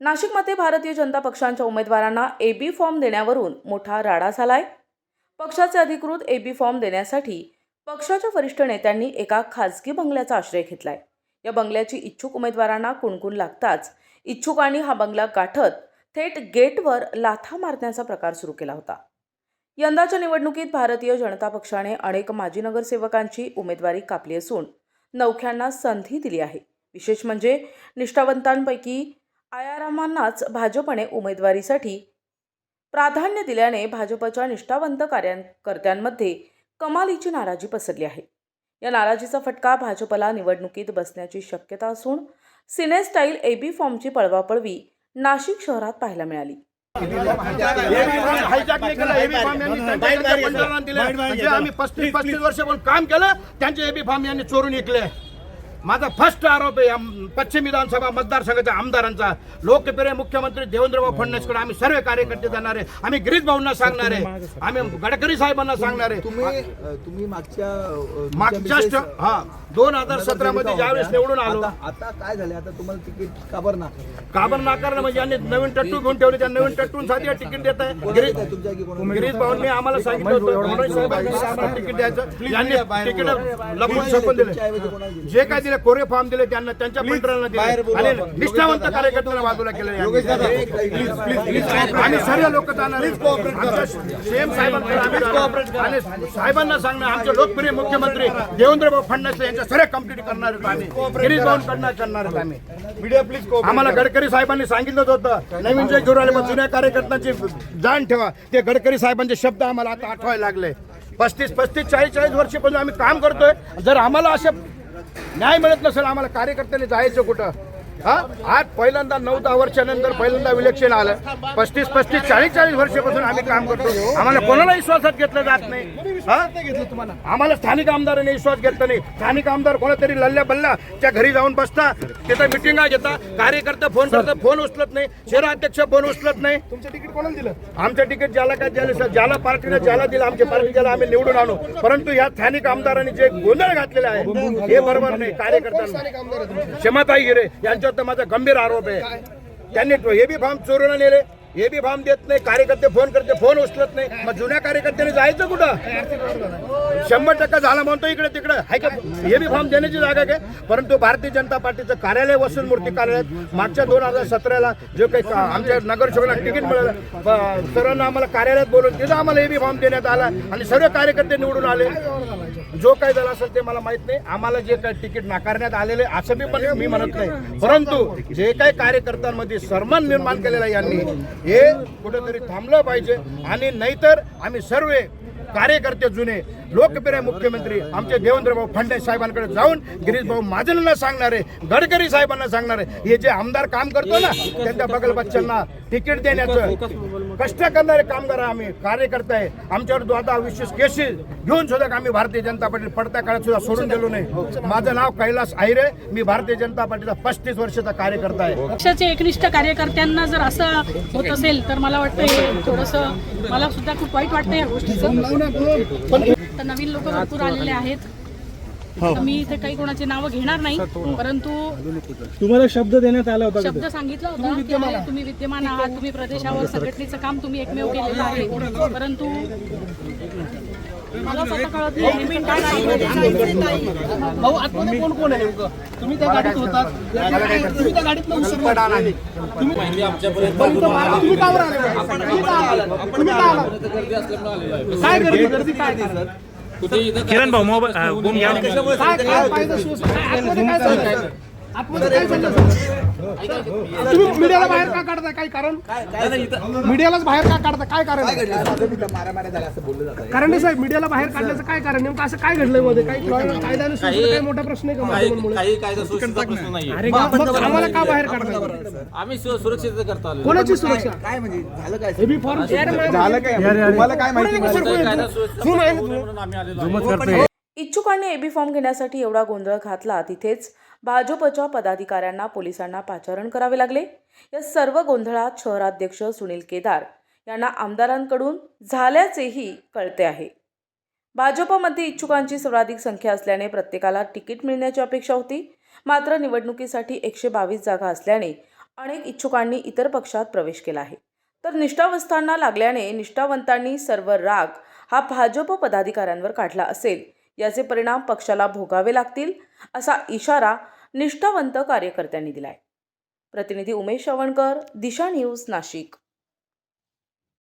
नाशिकमध्ये भारतीय जनता पक्षांच्या उमेदवारांना ए बी फॉर्म देण्यावरून मोठा राडा झालाय. पक्षाचे अधिकृत ए बी फॉर्म देण्यासाठी पक्षाच्या वरिष्ठ नेत्यांनी एका खाजगी बंगल्याचा आश्रय घेतलाय. या बंगल्याची इच्छुक उमेदवारांना कुणकुण लागताच इच्छुकांनी हा बंगला गाठत थेट गेटवर लाथा मारण्याचा प्रकार सुरू केला होता. यंदाच्या निवडणुकीत भारतीय जनता पक्षाने अनेक माजी नगरसेवकांची उमेदवारी कापली असून नौख्यांना संधी दिली आहे. विशेष म्हणजे निष्ठावंतांपैकी आयारामांनाच भाजपने उमेदवारीसाठी प्राधान्य दिल्याने भाजपच्या निष्ठावंत कार्यकर्त्यांमध्ये कमालीची नाराजी पसरली आहे. या नाराजीचा फटका भाजपला निवडणुकीत बसण्याची शक्यता असून सिने स्टाईल एबी फॉर्मची पळवापळवी नाशिक शहरात पाहायला मिळाली. म्हणजे आम्ही पस्तीस पस्तीस वर्ष काम केलं त्यांचे एबी फॉर्म यांनी चोरून विकले. माझा फर्स्ट आरोप आहे पश्चिम विधानसभा मतदारसंघाच्या आमदारांचा. लोकप्रिय मुख्यमंत्री देवेंद्रभाऊ फडणवीसकडे आम्ही सर्व कार्यकर्ते जाणार आहे. आम्ही गिरीश भाऊंना सांगणार आहे. आम्ही गडकरी साहेबांना सांगणार आहे. तुम्ही मागच्या मागच्या हा. दोन हजार सत्रा मध्ये ज्यावेळेस निवडून आलो. आता आता काय झाले आता तुम्हाला तिकीट का बरं ना काबर नाकारलं म्हणजे यांनी नवीन टट्टू घेऊन ठेवले. त्या नवीन टट्टूंसाठी तिकीट देत आहे. गिरीश तुमच्या की गिरीश भाऊंनी आम्हाला सांगितलं होतं. फडणवीस साहेबांनी आम्हाला तिकीट द्यायचं. यांनी तिकीट लपून छपून दिले? जे काय दिले कोरे फॉर्म दिले त्यांना त्यांच्या मंत्र्यांना दिले. आणि निष्ठावंत कार्यकर्त्यांना बाजूला केलं. आम्ही सर्व लोक जाणार सेम आम्ही जाणार. आणि साहेबांना सांगणार आमचे लोकप्रिय मुख्यमंत्री देवेंद्रभाऊ फडणवीस सर्व कंप्लीट करणार आम्ही. भाऊंकडनं करणार आम्ही. मीडिया प्लीज आम्हाला गडकरी साहेबांनी सांगितलं होतं. नवीन जे घेऊन आले मग जुन्या कार्यकर्त्यांची जाण ठेवा. ते गडकरी साहेबांचे शब्द आम्हाला आता आठवायला लागले. पस्तीस पस्तीस चाळीस चाळीस वर्षापासून आम्ही काम करतोय. जर आम्हाला असे न्याय मिळत नसेल आम्हाला कार्यकर्त्यांनी जायचं कुठं? हा? आज पहिल्यांदा नऊ दहा वर्षानंतर पहिल्यांदा इलेक्शन आलं. पस्तीस पस्तीस चाळीस चाळीस वर्षापासून आम्ही काम करतो आम्हाला कोणाला विश्वासात घेतलं जात नाही. हा आम्हाला स्थानिक आमदारांनी विश्वास घेतला नाही. स्थानिक आमदार कोणातरी लल्ल्या बल्लाच्या घरी जाऊन बसता तिथं मिटिंगा घेता कार्यकर्ते फोन करतात फोन उचलत नाही शहराध्यक्ष फोन उचलत नाही. तुमचं तिकीट कोणाला दिलं? आमचं तिकीट ज्याला काय द्यायला सर ज्याला पार्टीने ज्याला दिलं आमच्या पार्टी ज्याला आम्ही निवडून आणू. परंतु या स्थानिक आमदारांनी जे गोंधळ घातलेला आहे हे बरोबर नाही कार्यकर्त्यांना. क्षमताई गिरे यांच्यावर तर माझा गंभीर आरोप आहे. त्यांनी हे बी फॉर्म चोरून नेले. हे बी फॉर्म देत नाही कार्यकर्ते फोन करते फोन उचलत नाही. मग जुन्या कार्यकर्त्यांनी जायचं कुठं? शंभर टक्का झाला म्हणतो इकडे तिकडे. हाय का? हे बी फॉर्म देण्याची जागा काय परंतु भारतीय जनता पार्टीचं कार्यालय वसून मूर्ती कार्यालयात मागच्या दोन हजार सतराला जे काही आमच्या नगरसेवकांना तिकीट मिळालं. सर्वांना आम्हाला कार्यालयात बोलून तिथं आम्हाला हे बी फॉर्म देण्यात आला आणि सर्व कार्यकर्ते निवडून आले. जो काय झाला असेल ते मला माहीत नाही. आम्हाला जे काही तिकीट नाकारण्यात आलेले असं मी पण मी म्हणत नाही. परंतु जे काही कार्यकर्त्यांमध्ये सन्मान निर्माण केलेला आहे यांनी हे कुठेतरी थांबलं पाहिजे. आणि नाहीतर आम्ही सर्व कार्यकर्ते जुने लोकप्रिय मुख्यमंत्री आमचे देवेंद्रभाऊ फडणवीस साहेबांकडे जाऊन गिरीशभाऊ महाजनांना सांगणारे गडकरी साहेबांना सांगणारे हे जे आमदार काम करतो ना त्यांच्या बगल बच्चांना तिकीट देण्याचं कष्ट करणारे कामगार आम्ही कार्यकर्ते आहे. आमच्यावर दो- आता विशेष केसेस घेऊन सुद्धा आम्ही भारतीय जनता पार्टी पडत्या काळात सुद्धा सोडून गेलो नाही. माझं नाव कैलास आहिरे. मी भारतीय जनता पार्टीचा पस्तीस वर्षाचा कार्यकर्ता आहे. पक्षाचे एकनिष्ठ कार्यकर्त्यांना जर असं होत असेल तर मला वाटतं हे थोडंसं मला सुद्धा खूप वाईट वाटतं या गोष्टीचं. तर नवीन लोक भरपूर आलेले आहेत. तर मी इथे काही कोणाची नावं घेणार नाही परंतु तुम्हाला शब्द देण्यात आला होता शब्द सांगितला होता की आहे, तुम्ही विद्यमान आहात तुम्ही प्रदेशावर संघटनेचं काम तुम्ही एकमेव केलेलं आहे. परंतु मला स्वतः कळत नाही काय आहे. भाऊ आतमध्ये कोण कोण आहे नेमकं? तुम्ही त्या गाडीत होतात तुम्ही त्या गाडीत तुम्ही तुम्ही का बरं आले? तुम्ही का आलात? तुम्ही का आलात? काय गर्दी? गर्दी काय किरण भाऊ मोबाईल गुम घ्या काय काय पाहिजे सुव्यवस्था? काय आतमध्ये काय चाललंय आतमध्ये काय चाललंय तुम्ही मीडियाला बाहेर का काढताय? काय कारण? मीडियालाच बाहेर का काढताय? काय कारण आहे? कारण साहेब मीडियाला बाहेर काढण्याचं काय कारण? नेमकं असं काय घडलंयमध्ये? काही कायद्याने काही मोठा प्रश्न आहे का काही माध्यमांमुळे? काही कायदा सुरक्षेचा प्रश्न नाही मग मग आम्हाला का बाहेर काढताय? आम्ही सुरक्षित करता आलो कोणाची सुरक्षा? काय म्हणजे झालं काय हे बी फॉर्म झालं काय तुम्हाला काय माहिती म्हणून आम्ही आलेलो आहोत. इच्छुकांनी एबी फॉर्म घेण्यासाठी एवढा गोंधळ घातला तिथेच भाजपच्या पदाधिकाऱ्यांना पोलिसांना पाचारण करावे लागले. या सर्व गोंधळात शहराध्यक्ष सुनील केदार यांना आमदारांकडून झाल्याचेही कळते आहे. भाजपमध्ये इच्छुकांची सर्वाधिक संख्या असल्याने प्रत्येकाला तिकीट मिळण्याची अपेक्षा होती. मात्र निवडणुकीसाठी एकशे बावीस जागा असल्याने अनेक इच्छुकांनी इतर पक्षात प्रवेश केला आहे. तर निष्ठावस्थांना लागल्याने निष्ठावंतांनी सर्व राग हा भाजप पदाधिकाऱ्यांवर काढला असेल याचे परिणाम पक्षाला भोगावे लागतील असा इशारा निष्ठावंत कार्यकर्त्यांनी दिलाय. प्रतिनिधी उमेश श्रवणकर दिशा न्यूज नाशिक.